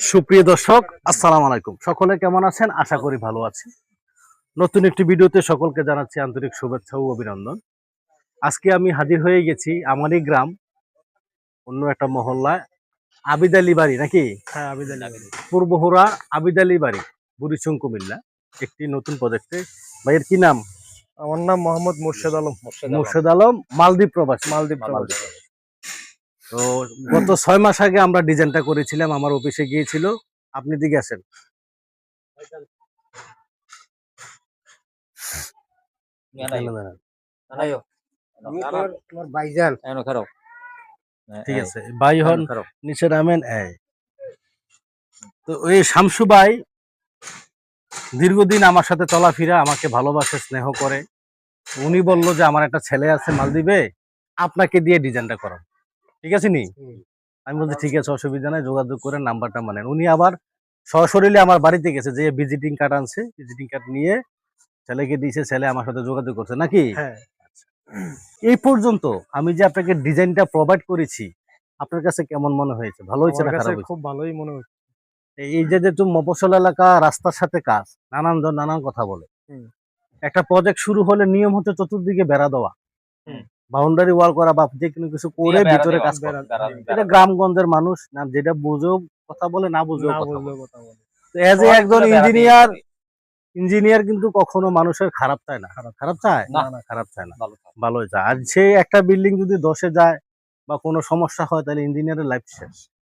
সুপ্রিয় দর্শক আসসালামু আলাইকুম। সকলে কেমন আছেন? আশা করি ভালো আছেন। নতুন একটি ভিডিওতে সকলকে জানাচ্ছি আন্তরিক শুভেচ্ছা ও অভিনন্দন। আজকে আমি হাজির হয়ে গেছি আমারই গ্রাম অন্য একটা মহল্লায় আবিদ আলী বাড়ি নাকি? হ্যাঁ আবিদালি পূর্বহুরা আবিদ আলী। বাড়ি বুড়িচুং কুমিল্লা একটি নতুন প্রজেক্টে। ভাইয়ের কি নাম? আমার নাম মোহাম্মদ মুর্শেদ আলম। মুর্শেদ আলম। মালদ্বীপ প্রবাসী। মালদ্বীপ মালদ্বীপ তো গত ছয় মাস আগে আমরা ডিজাইনটা করেছিলাম আমার অফিসে গিয়েছিল। আপনি দিকে আসেন। ঠিক আছে ভাই হন নিচে নামেন এই। তো ওই শামসু ভাই দীর্ঘদিন আমার সাথে চলাফেরা আমাকে ভালোবাসে স্নেহ করে। উনি বলল যে আমার একটা ছেলে আছে মালদ্বীপে আপনাকে দিয়ে ডিজাইনটা করাম ঠিক আছে নি? আমি বলছি ঠিক আছে অসুবিধা নাই যোগাযোগ করে নাম্বারটা মানেন উনি আবার সশরীরে আমার বাড়িতে গেছে যে ভিজিটিং কার্ড আনছে ভিজিটিং কার্ড নিয়ে ছেলেকে দিয়েছে ছেলে আমার সাথে যোগাযোগ করছে নাকি? হ্যাঁ। এই পর্যন্ত আমি যে আপনাকে ডিজাইনটা প্রোভাইড করেছি আপনার কাছে কেমন মনে হয়েছে? ভালো হয়েছে না খারাপ হয়েছে? খুব ভালোই মনে হচ্ছে এই যে যেহেতু মফসল এলাকা রাস্তার সাথে কাজ নানান জন নানান কথা বলে। একটা প্রজেক্ট শুরু হলে নিয়ম হচ্ছে চতুর্দিকে বেড়া দেওয়া। বাউন্ডারি ওয়াল করা বা যে কোনো কিছু করে ভিতরে কাজ করা। এটা গ্রামগঞ্জের মানুষ না যেটা বুঝো কথা বলে না বুঝো কথা বলে। তো এজ এ একজন ইঞ্জিনিয়ার ইঞ্জিনিয়ার কিন্তু কখনো মানুষের খারাপ চায় না। খারাপ চায়? না, না। খারাপ চায় না। ভালো চায়। আর সে একটা বিল্ডিং যদি দশে যায় বা কোনো সমস্যা হয় তাহলে ইঞ্জিনিয়ারের লাইফ শেষ।